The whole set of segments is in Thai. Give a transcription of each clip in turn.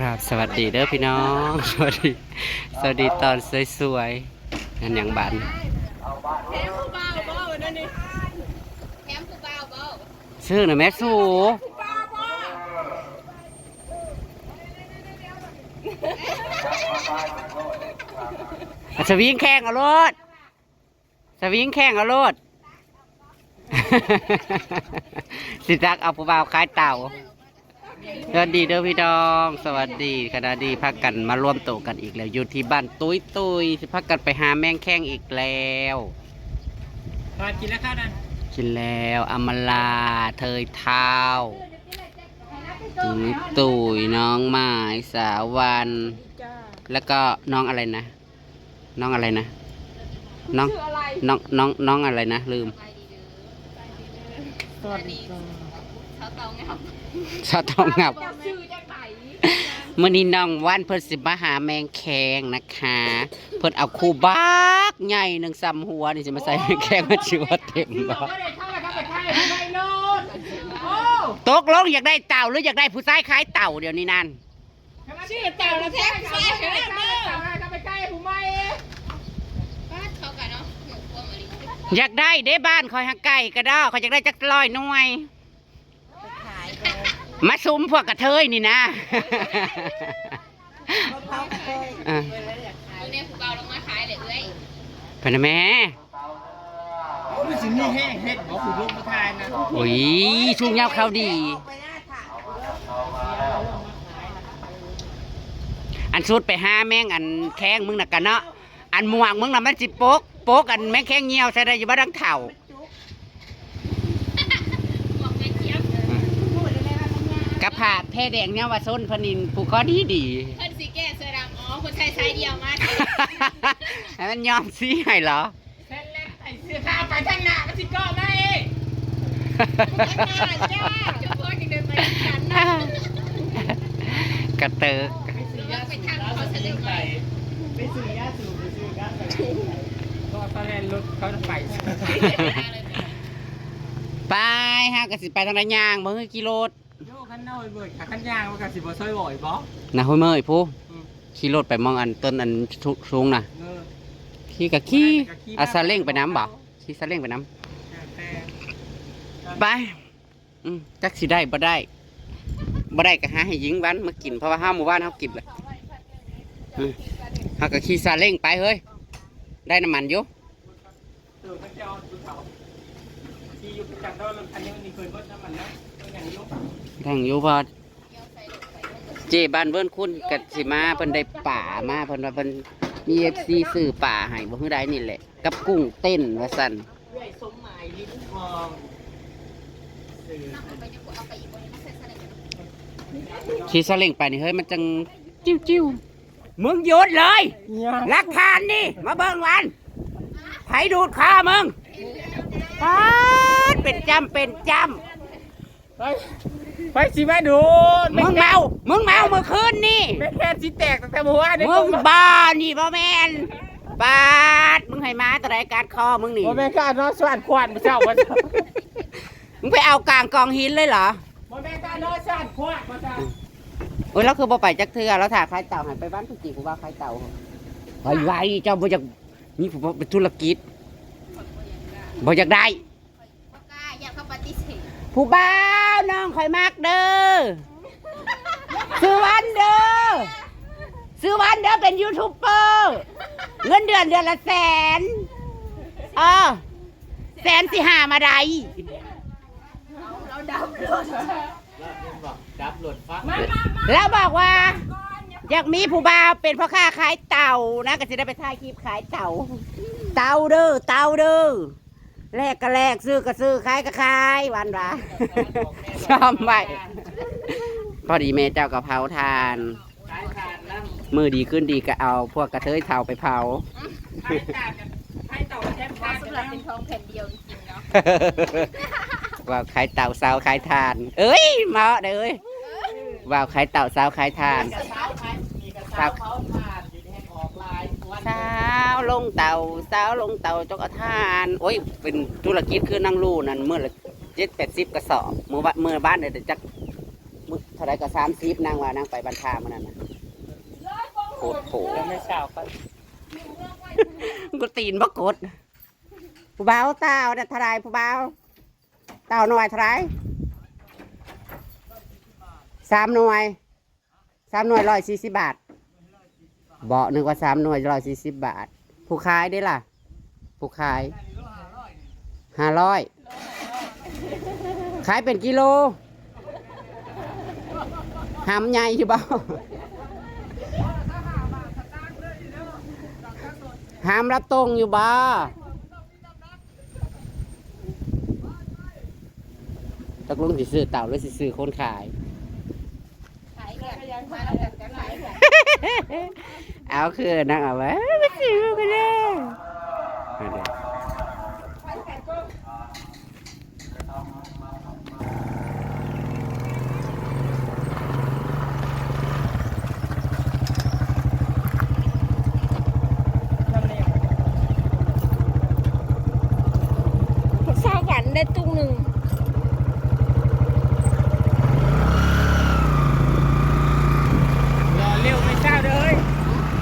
ครับสวัสดีเด้อพี่น้อง สวัสดี สวัสดีตอนสวยๆนั่นอย่างบันแถมผู้านแถมผู้บ่าวบ่ชื่อหน่อยแม่สู่สวิงแข่งเอารถสวิงแข่งเอารถสิจักเอาผู้บ่าวขายเต่า สวัสดีเด้อพี่น้อง สวัสดีคณะดีพักกันมาร่วมโตวกันอีกแล้วอยู่ที่บ้านตุ้ยตุ้ยสิพักกันไปหาแมงแข้งอีกแล้วตอนกินแล้วข้าวนั้นกินแล้วอมลาเทยเท้าตุยตุยน้องไม้สาววันจ้าแล้วก็น้องอะไรนะ น้องอะไรนะ น้องชื่ออะไรน้องน้องน้องอะไรนะ ลืมสวัสดีค่ะเขาเตาไงค รับชาวทองงับเจ้าชื่อจังไหนมื่อนี้น้องวันเพิ่นสิมาหาแมงแคงนะคะ เพิ่นเอาคู่บักใหญ่หนึ่งซ้ำหัวนี่สิมาใส่แมงแคงมันชื่อว่าเต็มบ่ไม่ได้เข้าไปเข้าไปไทยทำไมโน่นโอ้ตกลงอยากได้เต่าหรืออยากได้ผู้ชายคล้ายเต่าเดี๋ยวนี้นั่นชื่อเต่าแล้วแท้ใช่ไหมเข้าไปใกล้ผู้ไม่บ้านเขากันเนาะหนูกลัวมาลิอยากได้เด้บ้านคอยหักไก่กระดอกเขาอยากได้จักร้อยหน่วยขาย มาซุมพวกกระเทยนี่นะอะอยู่ในผู้บ่าวลงมาขายเลยเอ้ยพะนะแม่โอ้ยสิมีแห้งเฮ็ดบอกผู้ลูกมาทานนะโอ้ยชุงยาวเขาดี อันสุดไปหาแม่งอันแข้งมึงน่ะกันเนาะอันหมวกมึงน่ะมันสิโป๊กโป๊กอันแม่งแข้งเหี่ยวใช่ได้อยู่บ้านดังเถ่า บอกแม่เจี๊ยบ กระผาแพร่แดงเนี่ยว่าส้นพนินผูกคอดีดีเพิ่นสีแก่เสื้อดำอ๋อคนไทยไซส์เดียวมาให้มันยอมซีให้เหรอเส้นเล็กใส่เสื้อผ้าไปทางหน้าก็สิก็ไม่จ้าจะพูดกันเดินไปกันนะกระเติกเราไปทางเขาเสด็จไปไปซื้อยาสูบไปซื้อยาก็ตอนแรกรถเขาจะไปไปฮะกสิไปทางระยางบ่คือกิโลดโย ขันน้อยเบิดขาขันยางมันก็สิบ่ซอยบ่อยบ่ นะห้วยเมยผู้ขี่รถไปมองอันต้นอันสูงน่ะเออขี่กับขี่อาซาเล้งไปน้ำบ่ขี่ซาเล้งไปน้ำไปอืมจักสิได้บ่ได้บ่ได้ก็หาให้หญิงวันมากินเพราะว่าห้าหมู่บ้านเฮากินเลยอืมเฮาก็ขี่ซาเล้งไปเฮ้ยได้น้ำมันอยู่เออมันจะเอาดูเขาที่อยู่ประจำได้รถคันนี้มันมีเคยเบิดน้ำมันนะมันอย่างนี้ ทางอยู่พอเจบ้านเบิ่นคุณกัสิมาเพิ่นได้ป่ามาเพิ่นว่าเพิ่นมี FC ซื้อป่าให้บ่ฮู้ได้นี่แหละ กับกุ้งเต้นว่าซั่นเรื่อยสมหมายลิ้นทองสื่อขี่ซาเล้งไปนี่เฮ้ยมันจังจิ้วจิ้วมึงหยุดเลยหลักฐานนี่ มาเบิ่งวันไผดูดขามึงปาดเป็นจำเป็นจไป ไปสิมาดูำมึงเมา มึงเมาเมื่อคืนนี่ไม่แค่สิแตกตั้งแต่เมื่อวานนี่มึงบ้านี่บ่แมนปาดมึงให้มาแต่ไรการคอมึงนี่บ่แม่นการนอนสวรรค์ควันมาเจ้ามาเจ้ามึงไปเอากลางกองหินเลยเหรอบ่แม่นการนอนสวรรค์ควันมาเจ้าโอ้ยเราคือบ่ไปจักเทือเราถ่ายคล้ายเต่าหันไปบ้านพี่จีกูว่าคล้ายเต่าไปไว้เจ้าบ่อยากนี่ผมเป็นธุรกิจบ่อยากได้ กล้าอยากเข้าปฏิเสธ ผู้บ่าวน้องข่อยมากเด้อซื้อวันเด้อซื้อวันเด้อเป็นยูทูบเบอร์เงินเดือนเดือนละแสนเออแสนสิหามาได้เราดำรถดับหลดฟักแล้วบอกว่า อยากมีผู้บ่าวเป็นพ่อค้าขายเต่านะก็จะได้ไปถ่ายคลิปขายเต่า เต่าเด้อเต่าเด้อ แลกก็แลกซื้อก็ซื้อขายก็ขายวันวะชอบไปพอดีแม่เจ้าก็เผาทาน ขายขาดน้ำมือดีขึ้นดีก็เอา พวกกระเทยเผาไปเผา ขายขาดกันให้เต่าแทบว่าขาดสำหแล้รับวเป็นทองแผ่นเดียวจริงๆเนาะว่าขายเต่าสาวขายทาน เอ้ยเหมาะเด้อเอ้ยว่าขายเต่าสาวขายทาน กระเช้าขายมีกระเช้าเขาผ่านอยู่ในแห่งออกลายวัน สาวลงเต่าสาวลงเต่าจกทาน โอ้ย เป็นธุรกิจคือนั่งลู่นั่นเมื่อละเจ็ดแปดสิบกระสอบเมื่อบ้านเมื่อบ้านเนี่ยจักมึกเท่าไรก็สามสิบนางว่านางไปบันทามันนั่นนะโคตรโผแล้วไม่เช้าก็ก็ตีนบักกดผู้บ่าวเต้าเนี่ยเท่าไรผู้บ่าวเต้าหน่วยเท่าไรสามหน่วยสามหน่วยร้อยสี่สิบบาทเบาะนึกว่าสามหน่วยร้อยสี่สิบบาท ผู้ขายได้ล่ะ ผู้ขายห้าร้อยขายเป็นกิโลหำใหญ่อยู่บ่หามรับตรงอยู่บ่ตกลงสิซื้อเต่าหรือสิซื้อคนขายขายกันยังมาแล้วกันขาย เอาคือนั่งเอาไว้ไม่ซื้อกันเลยเอาเดี๋ยว สาวกันได้ตุ้งหนึ่ง รอเร็วไม่เช้าเด้อเฮ้ย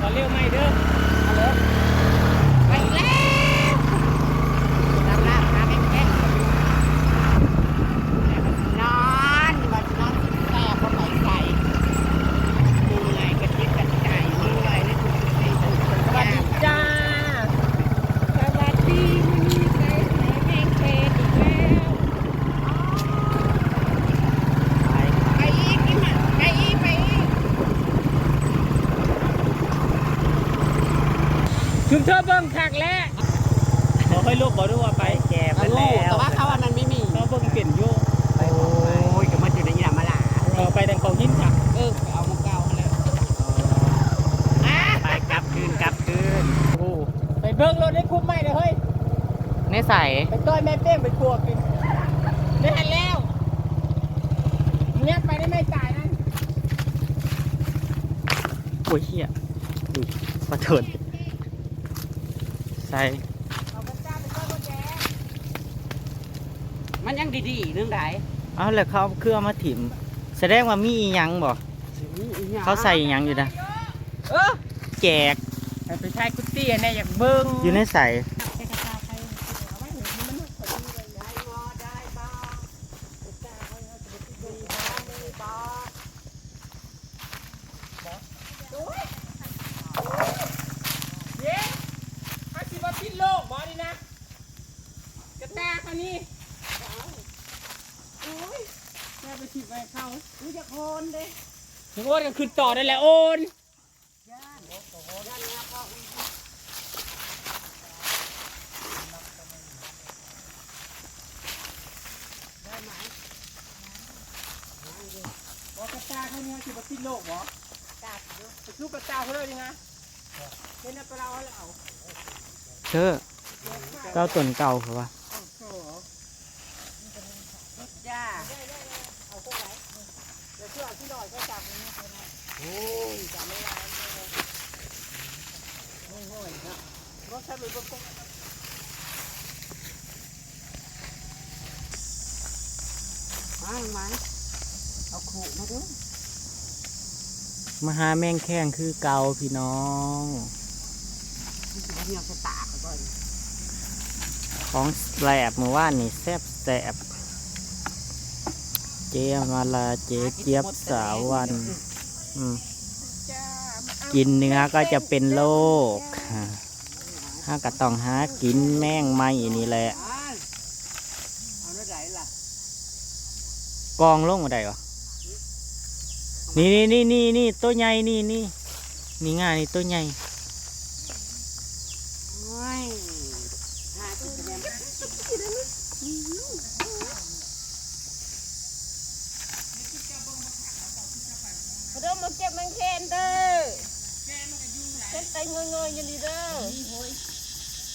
รอเร็วไม่เด้อ ไปแล้วตามล่าหาแม่งแม่งนอนวันนอนสิแม่ก็ไปใส่เหนื่อยกระติกกระใจเมื่อยนี่คือสิ่งที่สวัสดีจ้า สวัสดีมีใครหาแมงเพนอีกแล้ว ไปอีกกินมาไปอีกไปอีก ชุมเธอเบิ่งคักแล้วขอให้ลูกบอกด้วยว่าไปแก่ไปเอาลูแล้กแต่วว่าเขาอันนั้นไม่มีเขาเบิ่งเปลี่ยนอยู่โอ้ยก็มาอยู่ในยี่หลามาหลาเออไปดังเขาหินค่ะเออไปเอามาเก่าแล้วอะไปกลับคืนกลับคืนโอ้ไปเบิ่งรถได้คุ้มไหมเด้อเฮ้ยนิสัยไปต้อยแม่เป้งไปครัวกินได้หันแล้วเนี้ยไปได้ไม่จ่ายนั่นโอ้ยเฮียดูขอโทษใส่มันยังดีๆเรื่องใดเอาแล้วเขาเอาเครื่องมาถิ่มแสดงว่ามีอีหยังบ่เขาใส่อีหยังอยู่นะเออแจกไปใช้กุฏิอันเนี้อยากเบิ่งอยู่ในใส่ เย้อาชีวะพิษโลกบอนี่นะกระแตคันนี้โอ้ยแม่ไปถีบไปเขา กูจะโคนเด้ ถึงโอนกันคืนต่อได้แหละโอนบอกกระตาเขาเนี่ยคือว่าพิษโลกบอไปสู้กระตาเขาเลยยังไงเห็นแล้วก็เราแล้วเธอเก้าต้นเก่าเขาว่า จ้า มาไหมเอาขู่มาดูมาหาแมงแข้งคือเก่าพี่น้องนี่คือว่าเนี่ยสตาร์เขาก่อนของแสบเมื่อวานนี่แซบแสบเจมาลาเจเจี๊ยบสาววันอืมกินเนื้อก็จะเป็นโรค ห้าก็ต้องหากินแมงไม่นี่แหละอ่าเอาเนื้อไหละกองลงมาได้วะนี่นี่นี่นี่นี่ตัวใหญ่นี่นี่นี่ง่ายนี่ตัวใหญ่โอ้ยหาที่แสดงเริ่มมาเก็บแมงเพนเด้อ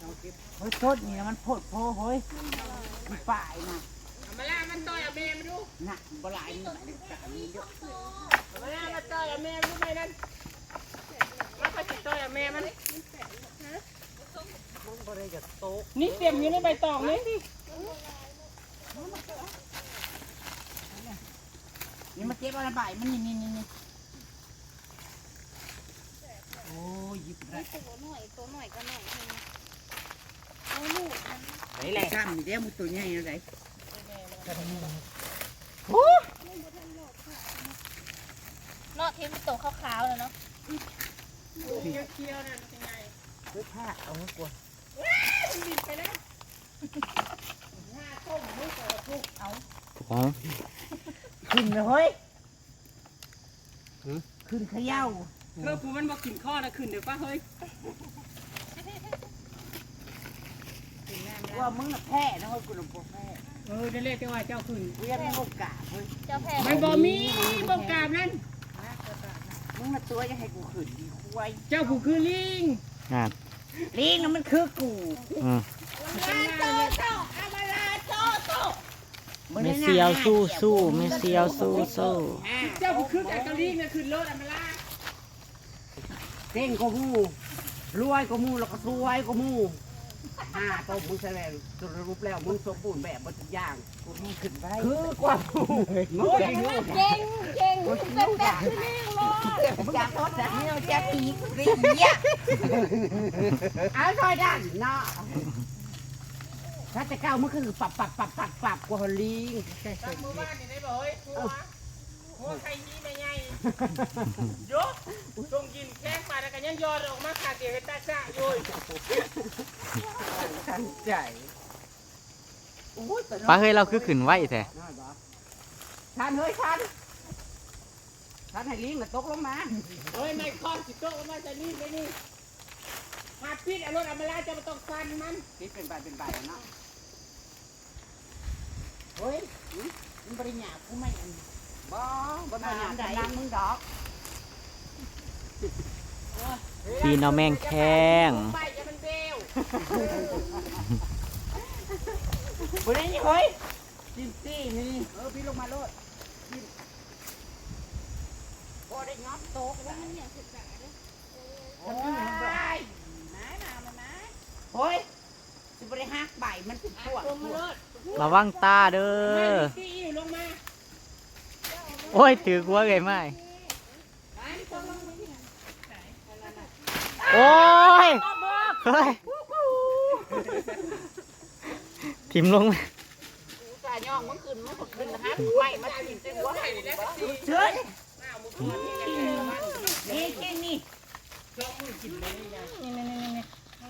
เเฮ้ยโทษนี่นะมันโพดโพเฮ้ยมันป่ายนะเอามาล่ามันต่อยเอาแม่มันดูน่ะบ่หลายนี่เด็กกะมีเยอะเอามาล่ามันต่อยเอาแม่มันดูไปนั่นมันก็สิต่อยเอาแม่มันมันบ่ได้จะโตกนี่เต็มอยู่ในใบตองนี่นี่มาเก็บอะไรใบมันนี่นี่นี่นี่โอ้ยหยิบได้ตัวหน่อยตัวหน่อยก็หน่อย ไหนแหละข้ามนี่เดี๋ยวมันตัวใหญ่อะไรเนาะที่ตัวขาวๆเลยเนาะเคี้ยวๆนั่นเป็นไงเฮ้ยผ้าเอาให้กลัวมันบินไปแล้วห้าต้มมือต่อทุกเอาของขึ้นเลยเฮ้ยขึ้นเขย่าเธอผู้มันบอกกินข้อนะขึ้นเดี๋ยวป้าเฮ้ย ว่ามึงน่ะแพ้นะเฮ้ยกูน่ะบ่แพ้เออเดี๋ยวเรียกว่าเจ้าขึ้นกูยังไม่โอกาสเฮ้ยเจ้าแพรมันบ่มีบ่กราบนั่นมึงมาตัวยังให้กูขึ้นดีควายเจ้าผู้คือลิงงานลิงน่ะมันคือกูอืมลาโตโตอามาลาโตโตเมเซียวสู้สู้เมเซียวสู้สู้เจ้าผู้คือกับกะลิงน่ะขึ้นรถอามาลาเก่งก็มูรวยก็มูแล้วก็สวยก็มู ห้าต้มมึงแสดงสรุปแล้วมึงสมบูรณ์แบบหมดทุกอย่างกูมีขึ้นไปคือกว่ากูมึงจะรู้เก่งเก่งเป็นแบบนี้เลยจะทดจะเนี้ยจะปีกสิเนี่ยเอาซอยดันเนาะถ้าจะก้าวมันคือปับปับปับปับปับกว่าลิงใช่ตั้ใช่งมือบ้านนี่ได้บ่เฮ้ยหัวหัวใครยีแม่ใหญ่ ยกส่งกินแข้งปลาแล้วก็ยังยอดออกมาขาดเดียวเฮ็ดตาจ้าโยยทันใจโอ้ยแต่ป้าเฮ้ยเราคือขึ้นไหวแท้ทันเฮ้ยทันทันให้ลิงน่ะตกลงมา เฮ้ยไม่คล้องสิโต๊ะมาจะนี่ไปนี่หาพิษเอารถอามาลาจะมาต้องฟันมันคิดเป็นใบเป็นใบเนาะเฮ้ยมันบริญญากูไม่อัน บ่บ่บริญญาแต่นางมึงดอกพี่น้องแมงแข้งไปจะมันเบลบริญญาเฮ้ยจิ้มซี่นี่เออพี่ลงมาโลดจิ้มพอได้งับโต๊ะแล้วโอ้ยโอ้ยสิบริหักใบมันเป็นพวกลงมาเลิศระวังตาเด้ไม่อตีอยู่ลงมา โอ้ยถือหัวไงไม่โอ้ยเฮ้ยทิมลงกาย่องมันขึ้นมันก็ขึ้นนะฮะไม่มันขึ้นเต็มหัวให้เลยเชิญนี่นี่นี่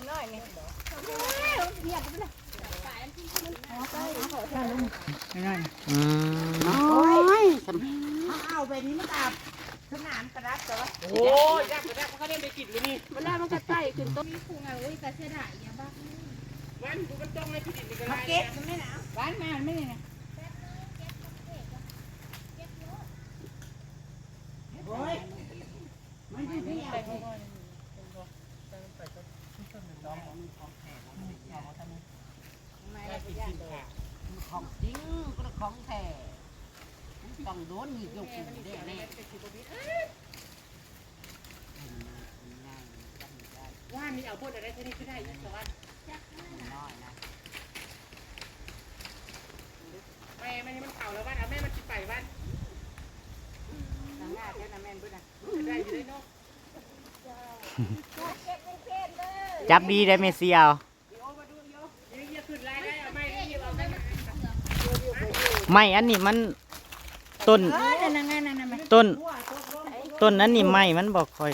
น้อยนี่อืมโอ้ยเอา ไปนี้มันอาบขนานกระดับแต่ว่าโอ้ยยากกว่านั้นเขาเล่นไปกินเลยนี่เวลามันกระจายขึ้นต้นมีพุงอะอุ้ยแต่เสียดายอย่าบ้าวันกูมันต้องให้พี่ดินไปกันมาไรเก็บมันไม่หนาวบ้านมาไม่เนี่ยโอ้ยมันอยู่ที่ไหนของจริงก็ของแท้ ต้องโดนหยิบยกอยู่ได้แน่ว่ามีเอาพูดอะไรแค่นี้ก็ได้ยังสวัสดน้อยนะแม่มันมันเข่าแล้วบ้านเอาแม่มันจิไปบ้านทางหน้าแค่นั้นแม่นด้วยนะได้อยู่ได้นาะจับดีได้เมเซียวไม่อันนี้มัน ต้นเออนั่นนั่นนั่นนั่นต้น ต้นนั้นนี่ไม่มันบอกคอย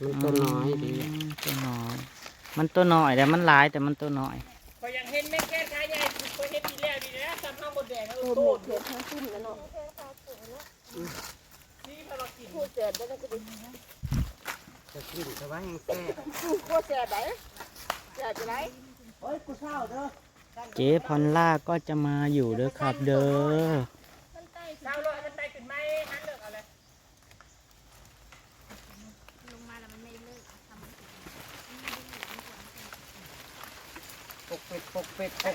มันตัวน้อยดีอืมตัวน้อย มันตัวน้อยแต่มันหลายแต่มันตัวน้อยพอยังเห็นแม่แค่ขายใหญ่พอเห็นดีแล้วดีนะจำห้างบนแดงเออโตเดือดทั้งขึ้นแล้วเนาะนี่พอเรากินพูดเสียได้ก็ดีจะกินแต่ว่าแห้งแซ่โคตรเสียได้เสียจะไรโอ้ยกูเศร้าเด้อเจ๊พอลล่าก็จะมาอยู่เด้อครับเด้อ เช้าเลยมันไตขึ้นไหมฮันเลิกอะไรลงมาแล้วมันไม่เลิกทำปกเป็ดปก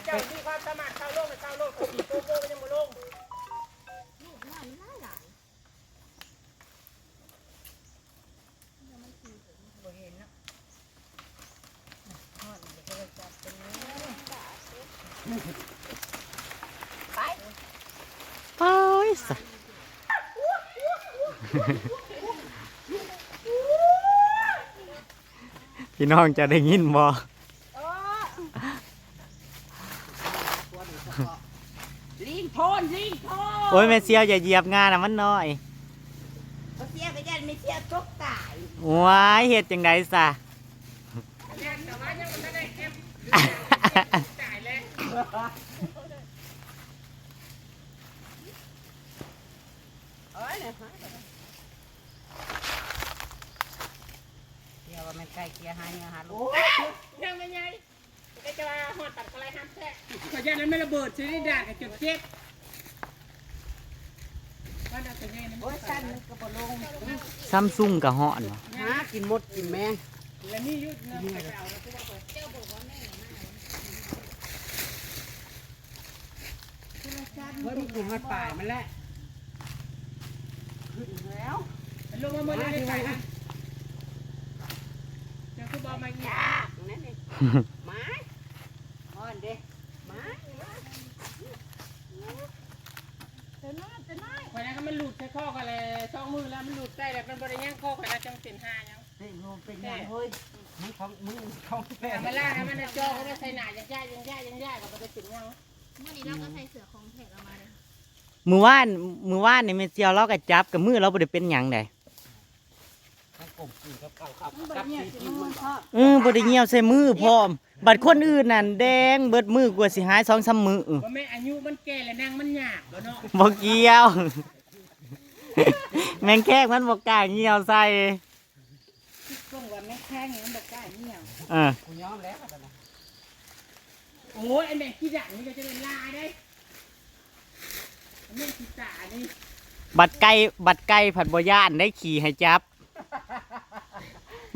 เจ้าเป็ดที่ความสามารถเข้าโลกไปเข้าโลกขี่โกโก้ก็ยังบ่ลงโอ้ย สะพี่น้องจะได้ยินบ่ลิงโทนลิงโทนโอ้ยแม่เสียวอย่าเหยียบงานนะมันน้อยบ่เสียก็ยันไม่เสียตกตายว้ายเฮ็ดจังไดซะ ยังแต่ว่ายังไม่ได้เก็บจ่ายแล้ว เอ้ยเนี่ยฮะเดี๋ยวว่ามันใกล้เกียร์หาเนี่ยหาลูก ยังไม่ไงก็จะว่าหอดตัดอะไรห้ามแท้ ขออนุญาตนั้นไม่ระเบิดใช้ได้ด่ากับจุดเจ็บว่าน่าจะไงนะโอ้ยสั้นมันก็บ่ลงซัมซุงกับเหาะเนาะหากินมดกินแมงแล้วนี่ยุดนะไปเอาแล้วทุกคนเจ้าบอกว่าแม่เฮ้ยมันกินฮอดป่ายมันแหละขึ้นแล้วลงมาเมื่อไรไปนะเจ้าคือบอกมาอีกยากนั่นนี่ไม้อ่อนเด้ไม้ ข่อยนะก็ มันหลุดใช้ข้อกันเลยช่องมือแล้วมันหลุดได้แล้วมันบริย่างข้อข่อยนะจังเส้นห้ายังเฮ้ยมันเป็นยังเฮ้ยมึงของมึงของแฟนมาล่านะมันจอเขาได้ใส่หนายังย่ายังย่ายังย่าก็ไปเป็นยังเมื่อนี้เราก็ใส่เสือของแขกเรามาเลยมือว่านมือว่านนี่แม่เสียวเราก็จับกับมือเราบ่ได้เป็นหยังไดมันกลมกลืนกับเก่าครับกับที่กินมันเออบ่ได้เหี่ยวใส่มือพร้อม บัดคนอื่นนั่นแดงเบิดมือกว่าสิหาย2-3มื้อว่าแม่อายุมันแก่แล้วนางมันหยาบแล้วเนาะบ่เกี่ยว แมงแคกมันบ่กล้าเหี่ยวใส่ช่วงวันแม่แข้งมันบอกได้เนี่ยเออกูยอมแล้วกันนะโอ้ยไอ้แม่ขี้ด่างนี่ก็จะเป็นลายได้แม่ขี้ตานี่บัดไก่บัดไก่ผัดบ่ย่านได้ขี่ให้จับ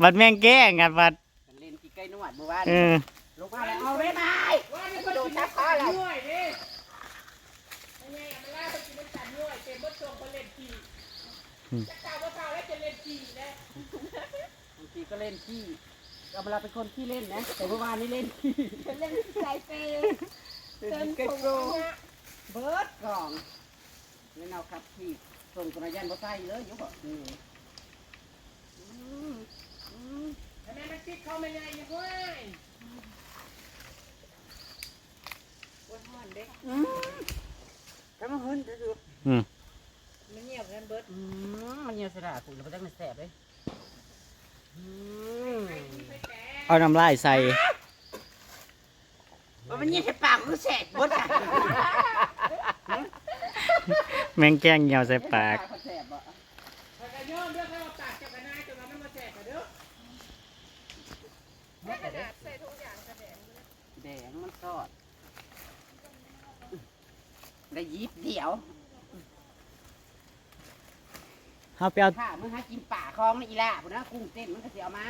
บัดแมงแก้งกันบัดเล่นกี่ไก่นวดเมื่อวานเออ ลงมาแล้วเอาไว้บายว่านี่ก็โดนจับคอเลยด้วยดิ ขี้นะบางทีก็เล่นขี้เอาเวลาเป็นคนขี้เล่นนะ แต่เมื่อวานนี้เล่นขี้เล่นใส่เปย์เล่นไก่โกเบิร์ดกล่องเล่นเอาครับขี้ส่งกระยันบ่ใส่เลยอยู่บ่อืมอืมอืมทำไมมันติดเข้ามาใหญ่ยังไงอืมแล้วมันหืนจะดูอืม มันเงียบกันเบิร์ดอืมมันเงียบสระกูแล้วมันจังมันแสบเลยอืม เอาน้ำลายใส่ ว่ามันเงียบใส่ปากกูแสบเบิร์ดอะแมงแก้งเหี่ยวใส่ปากแสบอะถ้ากระโยมเด้อถ้าเราปากจะกระนาจะมามันมาแจกกันเด้อแดงมันสอดได้ยิบเดียวเฮาไปเอา ข้ามึงหากินป่าคลองนี่อีล่าพุ่นนะกุ้งเต้นมันก็เสียมามา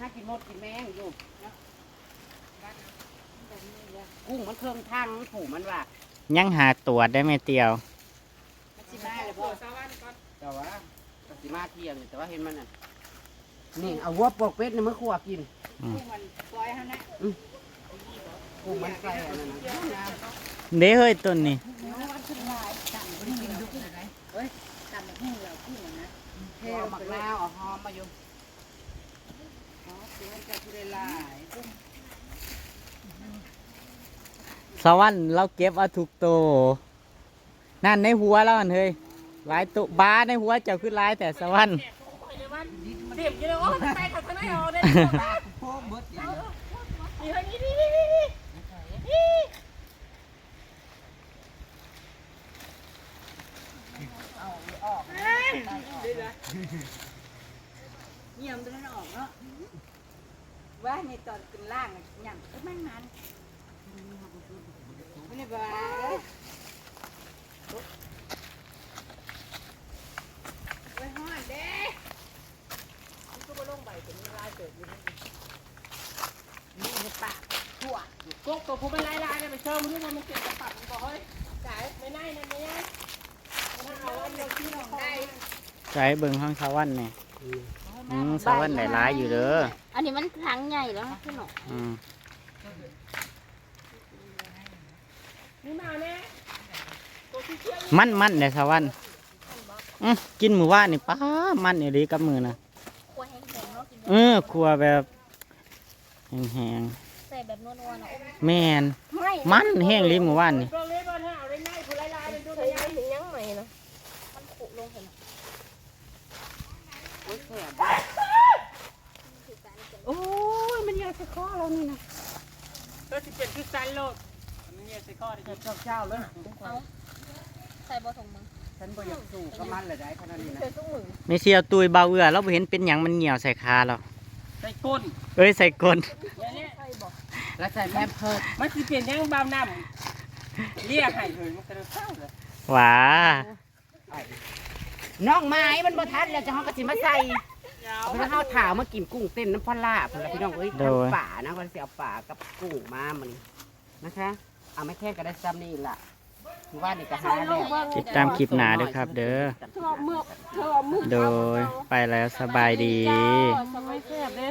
หากินมดกินแมงอยู่นะกุ้งมันเครื่องทางมันผูมันว่ายังหาตรวจได้ไหมเตียวมันสิมาเลยปพ่อวดสวรรค์ก่อนแต่ว่ามันสิมาเที่ยงนี่แต่ว่าเห็นมันน่ะนี่เอาวัวปลวกเป็ดนี่มันขัวกินกุ้งมันปล่อยเขานะกุ้งมันใส่อันนั้นนะเด้เฮ้ยต้นนี่เทเอาหมักนาวเอาหอมมาอยู่อ๋อเสียงจะทุเรลาย สวรรค์เราเก็บเอาทุกโต นั่นในหัวเราอันเฮ้ยหลายตัวบ้าในหัวเจ้าคือหลายแต่สวรรค์แจกของไปเลยวันเต็มอยู่เลยโอ้ยไปขัดข้างในเอาได้นี่นี่นี่นี่นี่เยี่ยมตัวนั้นออกเนาะ ว่าในตอนขึ้นล่างอะหยังก็มั่งมันไม่ได้บ้าไว้ห้อนเด้นี่ในปากขั่วกุ้งตัวผู้เป็นลายลายเนี่ยไปเชิญมันด้วยว่ามันเก็บกระปับมันบอกเฮ้ยจ่ายไม่ได้นะไม่ได้ถ้าเอาวันเดียวที่เราได้ ใช้เบิ่งห้องสวรรค์เนี่ยอืมสวรรค์ได้หลายอยู่เด้อ อันนี้มันครั้งใหญ่แล้วพี่หนออืมนี่มาแน่ตัวที่เชี่ยวมันมันในสวรรค์อืมกินมือว่านนี่ป้ามันอีหลีกับมือนะครัวแห้งๆเนาะกินเออครัวแบบแห้งใส่แบบนัวๆเนาะๆแม่นไม่มันแห้งอีหลีมือว่านนี่ตัวเล็กบ้านฮะเอาได้ง่ายผู้ลายลายเลยดูเคได้ยยังเห็นยังไหมนะมันขุลงเห็นโอ้ย มันยาสะคอเรานี่นะก็สิเป็นคือสันโลดมันเนี่ยใส่ข้อได้เจ้าเจ้าเลยเอาใส่บอสงมึงฉันบ่อยากสู้กับมันเลยได้ขนาดนี้นะใส่ตุ้งมือไม่เสียวตุยเบาเอือเราบ่เห็นเป็นหยังมันเหี่ยวใส่คาเราใส่ก้นเอ้ยใส่ก้นอย่างเนี้ยใส่บอกแล้วใส่แพมเพิร์ดมันสิเป็นยังเบาน้ำเรียกให้เลยมันก็จะเข้าเลยหวาน้องไม้มันบ่ทันแล้วจะเฮาก็สิมาใส่ เอาไปเฮาถามมากินกุ้งเต้นน้ำพลาเพิ่นล่ะพี่น้องเอ้ยทำป่านะว่าสิเอาป่ากับกุ้งมามันนะคะ เอาไม่แค่ก็ได้ซ้ำนี่ล่ะคือว่านี่ก็หาแล้วติดตามคลิปหนาด้วยครับ เด้อ เธอเอามือเธอเอามือโดยไปแล้วสบายดี สมัยแซ่บเด้